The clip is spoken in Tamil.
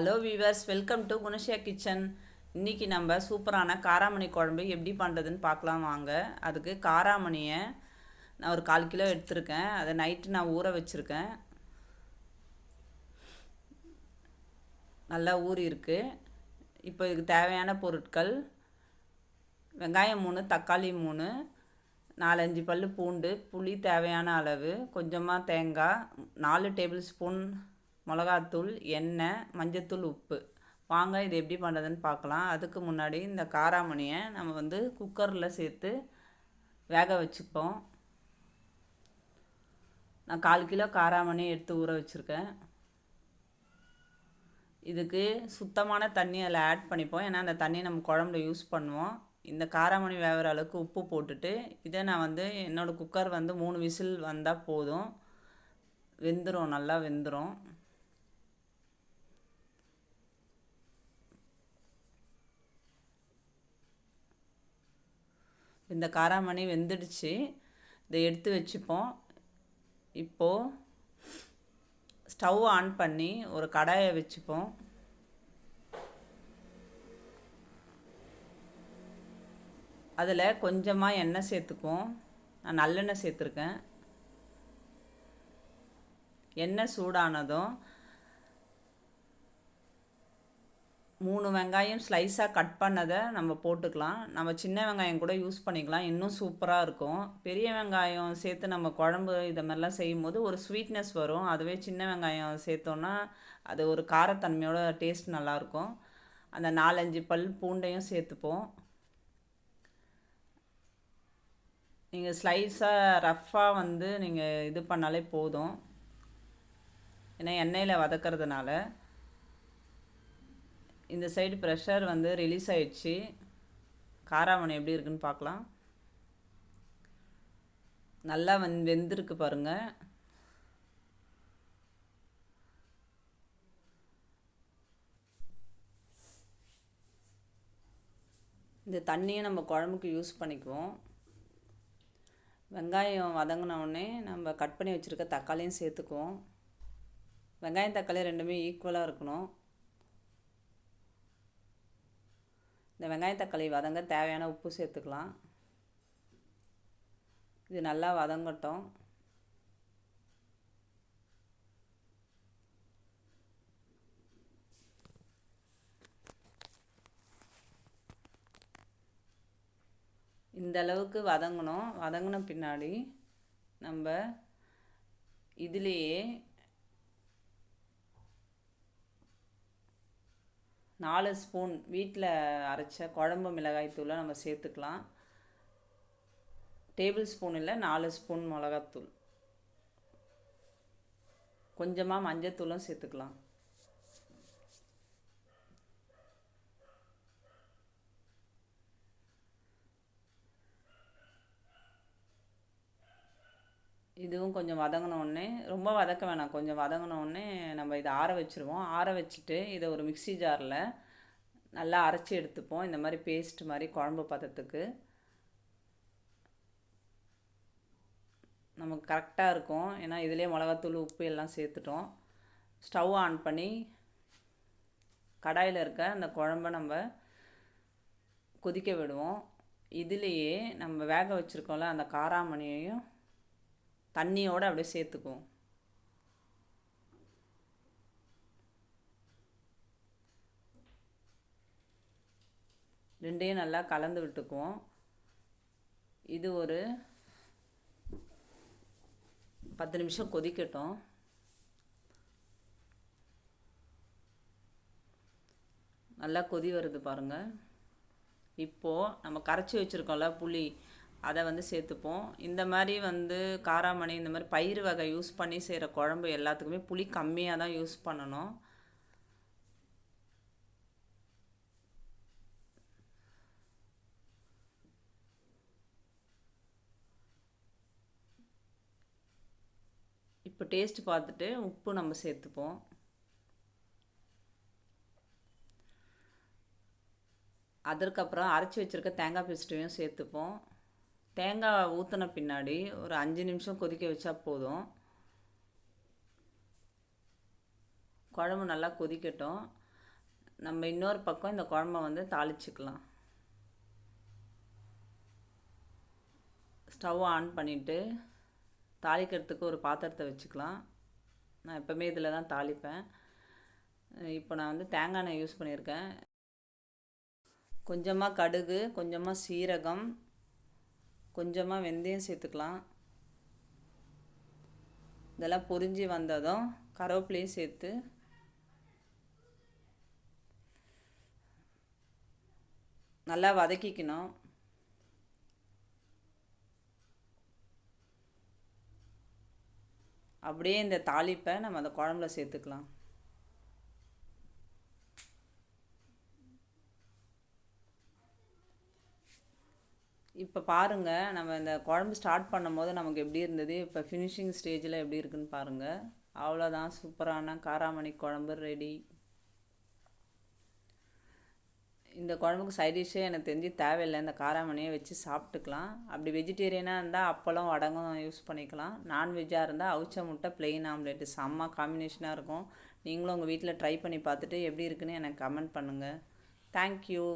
Hello viewers welcome to Gunashiya kitchen இன்றைக்கி நம்ம சூப்பரான காராமணி குழம்பு எப்படி பண்ணுறதுன்னு பார்க்கலாம் வாங்க. அதுக்கு காராமணியை நான் ஒரு கால் கிலோ எடுத்திருக்கேன். அதை நைட்டு நான் ஊற வச்சுருக்கேன். நல்லா ஊறி இருக்கு. இப்போ இதுக்கு தேவையான பொருட்கள் வெங்காயம் மூணு தக்காளி மூணு நாலஞ்சு பல் பூண்டு புளி தேவையான அளவு கொஞ்சமாக தேங்காய் நாலு டேபிள் ஸ்பூன் மிளகாத்தூள் எண்ணெய் மஞ்சத்தூள் உப்பு. வாங்க இது எப்படி பண்ணுறதுன்னு பார்க்கலாம். அதுக்கு முன்னாடி இந்த காராமணியை நம்ம வந்து குக்கரில் சேர்த்து வேக வச்சுப்போம். நான் கால் கிலோ காராமணி எடுத்து ஊற வச்சுருக்கேன். இதுக்கு சுத்தமான தண்ணி அதில் ஆட் பண்ணிப்போம். ஏன்னா அந்த தண்ணி நம்ம குழம்புல யூஸ் பண்ணுவோம். இந்த காராமணி வேகிற அளவுக்கு உப்பு போட்டுட்டு இதை நான் வந்து என்னோடய குக்கர் வந்து மூணு விசில் வந்தால் போதும். வெந்துடும் நல்லா வெந்துடும் இந்த காராமணி வெந்துடுச்சு. இதை எடுத்து வச்சுப்போம். இப்போது ஸ்டவ் ஆன் பண்ணி ஒரு கடாயை வச்சுப்போம். அதில் கொஞ்சமாக எண்ணெய் சேர்த்துக்குவோம். நான் நல்லெண்ணெய் சேர்த்துருக்கேன். எண்ணெய் சூடானதும் மூணு வெங்காயம் ஸ்லைஸாக கட் பண்ணதை நம்ம போட்டுக்கலாம். நம்ம சின்ன வெங்காயம் கூட யூஸ் பண்ணிக்கலாம். இன்னும் சூப்பராக இருக்கும். பெரிய வெங்காயம் சேர்த்து நம்ம குழம்பு இதை மாதிரிலாம் செய்யும்போது ஒரு ஸ்வீட்னஸ் வரும். அதுவே சின்ன வெங்காயம் சேர்த்தோன்னா அது ஒரு காரத்தன்மையோட டேஸ்ட் நல்லாயிருக்கும். அந்த நாலஞ்சு பல் பூண்டையும் சேர்த்துப்போம். நீங்கள் ஸ்லைஸாக ரஃப்பாக வந்து நீங்கள் இது பண்ணாலே போதும். ஏன்னா எண்ணெயில் வதக்கிறதுனால. இந்த சைடு ப்ரெஷர் வந்து ரிலீஸ் ஆயிடுச்சு. காராமணி எப்படி இருக்குன்னு பார்க்கலாம். நல்லா வந் வெந்திருக்கு பாருங்கள் இந்த தண்ணியை நம்ம குழம்புக்கு யூஸ் பண்ணிக்குவோம். வெங்காயம் வதங்கினவுடனே நம்ம கட் பண்ணி வச்சுருக்க தக்காளியும் சேர்த்துக்குவோம். வெங்காயம் தக்காளி ரெண்டுமே ஈக்குவலாக இருக்கணும். இந்த வெங்காயம் தக்காளி வதங்க தேவையான உப்பு சேர்த்துக்கலாம். இது நல்லா வதங்கட்டும். இந்த அளவுக்கு வதங்கணும். வதங்கின பின்னாடி நம்ம இதுலேயே நாலு ஸ்பூன் வீட்டில் அரைச்ச குழம்பு மிளகாய் தூளை நம்ம சேர்த்துக்கலாம். டேபிள் ஸ்பூன் இல்லை நாலு ஸ்பூன் மிளகாத்தூள். கொஞ்சமாக மஞ்சத்தூளும் சேர்த்துக்கலாம். இதுவும் கொஞ்சம் வதங்கினோடனே ரொம்ப வதக்க வேணாம். கொஞ்சம் வதங்கினோடனே நம்ம இதை ஆற வச்சுருவோம். ஆற வச்சுட்டு இதை ஒரு மிக்சி ஜாரில் நல்லா அரைச்சி எடுத்துப்போம். இந்த மாதிரி பேஸ்ட் மாதிரி குழம்பு பதத்துக்கு. நமக்கு கரெக்டாக இருக்கும். ஏன்னா இதிலே மிளகாத்தூள் உப்பு எல்லாம் சேர்த்துட்டோம். ஸ்டவ் ஆன் பண்ணி கடாயில் இருக்க அந்த குழம்ப நம்ம கொதிக்க விடுவோம். இதுலேயே நம்ம வேக வச்சுருக்கோம்ல அந்த காராமணியையும் தண்ணியோடு அப்படியே சேர்த்துக்குவோம் ரெண்டையும் நல்லா கலந்து விட்டுக்குவோம் இது ஒரு பத்து நிமிஷம் கொதிக்கட்டும். நல்லா கொதி வருது பாருங்கள் இப்போது நம்ம கரைச்சி வச்சுருக்கோம்ல புளி அதை வந்து சேர்த்துப்போம். இந்த மாதிரி வந்து காராமணி இந்த மாதிரி பயிர் வகை யூஸ் பண்ணி செய்கிற குழம்பு எல்லாத்துக்குமே புளி கம்மியாக தான் யூஸ் பண்ணணும். இப்போ டேஸ்ட் பார்த்துட்டு உப்பு நம்ம சேர்த்துப்போம். அதற்கப்புறம் அரைச்சி வச்சுருக்க தேங்காய் பேஸ்ட்டையும் சேர்த்துப்போம். தேங்காய் ஊற்றின பின்னாடி ஒரு அஞ்சு நிமிஷம் கொதிக்க வச்சா போதும். குழம்பு நல்லா கொதிக்கட்டும். நம்ம இன்னொரு பக்கம் இந்த குழம்ப வந்து தாளிச்சுக்கலாம். ஸ்டவ் ஆன் பண்ணிவிட்டு தாளிக்கிறதுக்கு ஒரு பாத்திரத்தை வச்சுக்கலாம். நான் எப்போவுமே இதில் தான் தாளிப்பேன். இப்போ நான் வந்து தேங்காய் எண்ணெய் யூஸ் பண்ணியிருக்கேன். கொஞ்சமாக கடுகு கொஞ்சமாக சீரகம் கொஞ்சமாக வெந்தயம் சேர்த்துக்கலாம். இதெல்லாம் பொரிஞ்சு வந்ததும் கருவேப்பிலையும் சேர்த்து நல்லா வதக்கிக்கணும். அப்படியே இந்த தாளிப்பை நம்ம அந்த குழம்புல சேர்த்துக்கலாம். இப்போ பாருங்கள் நம்ம இந்த குழம்பு ஸ்டார்ட் பண்ணும் போது நமக்கு எப்படி இருந்தது? இப்போ ஃபினிஷிங் ஸ்டேஜில் எப்படி இருக்குன்னு பாருங்கள் அவ்வளோதான் சூப்பரான காராமணி குழம்பு ரெடி இந்த குழம்புக்கு சைட் டிஷ்ஷே எனக்கு தெரிஞ்சு தேவையில்லை. இந்த காராமணியை வச்சு சாப்பிட்டுக்கலாம். அப்படி வெஜிடேரியனாக இருந்தால் அப்பளம் வடகம் யூஸ் பண்ணிக்கலாம். நான்வெஜ்ஜாக இருந்தால் அவிச்ச முட்டை பிளெயின் ஆம்லேட்டு செம்ம காம்பினேஷனாக இருக்கும். நீங்களும் உங்கள் வீட்டில் ட்ரை பண்ணி பார்த்துட்டு எப்படி இருக்குன்னு எனக்கு கமெண்ட் பண்ணுங்கள் தேங்க்யூ